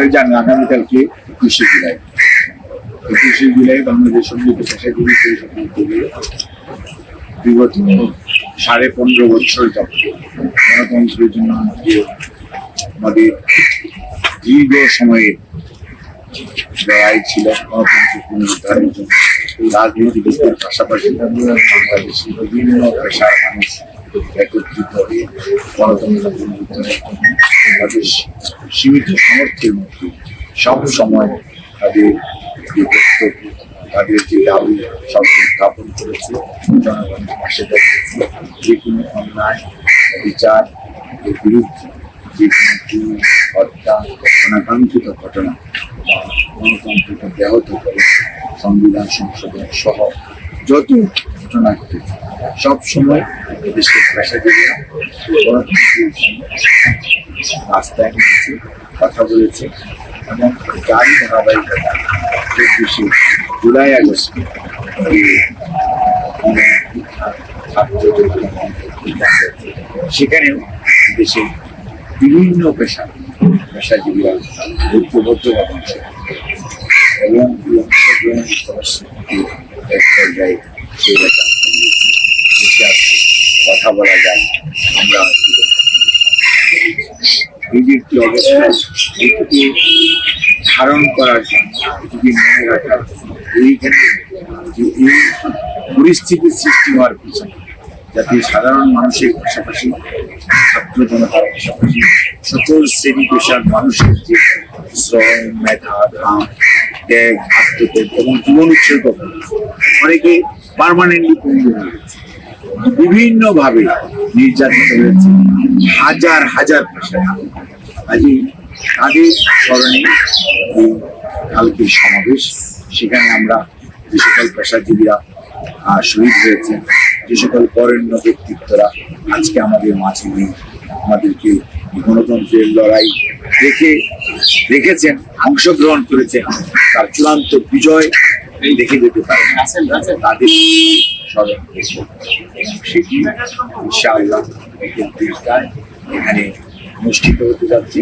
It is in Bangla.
আপনারা জানেন আগামীকালকে একুশে জুলাই। একুশে জুলাই বাংলাদেশ সংগীত পরিষদ বিগত সাড়ে পনেরো বছর যাবত গণতন্ত্রের জন্য আমাদের আমাদের দীর্ঘ সময়ে লড়াই ছিল গণতন্ত্রের পুনরুদ্ধারের জন্য। রাজনীতিবিদদের পাশাপাশি বাংলাদেশের বিভিন্ন পেশার মানুষ একত্রিত হয়ে গণতন্ত্র সীমিত সামর্থ্যের মধ্যে সব সময় তাদের যে বক্তব্য তাদের যে দাবি সব উত্থাপন করেছে জনগণের পাশে দাঁড়িয়েছে যে কোনো অন্যায় বিচার এর বিরুদ্ধে যে কোনো খুন, হত্যা অনাকাঙ্ক্ষিত ঘটনা গণতন্ত্রকে ব্যাহত করে সংবিধান সংশোধন সহ যত ঘটনা ঘটেছে। সব সময় দেশের পেশাজীবীরা রাস্তায় নেমেছে কথা বলেছে, এবং গাড়ি ধারাবাহিকতা চব্বিশে জুলাই সেখানেও দেশের বিভিন্ন পেশা, পেশাজীবীরা ঐক্যবদ্ধভাবে অংশ এবং অংশগ্রহণ পর্যায়ে ধারণ করার জন্য, এটিকে মনে রাখার এইখানে যে এই পরিস্থিতি সৃষ্টি হওয়ার পিছনে যাতে সাধারণ মানুষের পাশাপাশি, ছাত্র জনতার পাশাপাশি সকল শ্রেণি পেশার মানুষের যে শ্রম, মেধা ঘাম ত্যাগ আত্মত্যাগ এবং জীবন উৎসর্গ। অনেকে পারমানেন্টলি পঙ্গু হয়ে গেছে। বিভিন্ন ভাবে নির্যাতিত হয়েছে। হাজার হাজার পেশা কাজে তাদের স্মরণে এই কালকের সমাবেশ, সেখানে আমরা যে সকল পেশাজীবীরা শহীদ হয়েছে যে সকল বরেণ্য ব্যক্তিত্বরা আজকে আমাদের মাঝে নেই, আমাদেরকে গণতন্ত্রের লড়াই দেখে দেখেছেন অংশগ্রহণ করেছেন। তার চূড়ান্ত বিজয় দেখে যেতে পারেন তাদের স্মরণ। সেটি এখানে অনুষ্ঠিত হতে যাচ্ছে।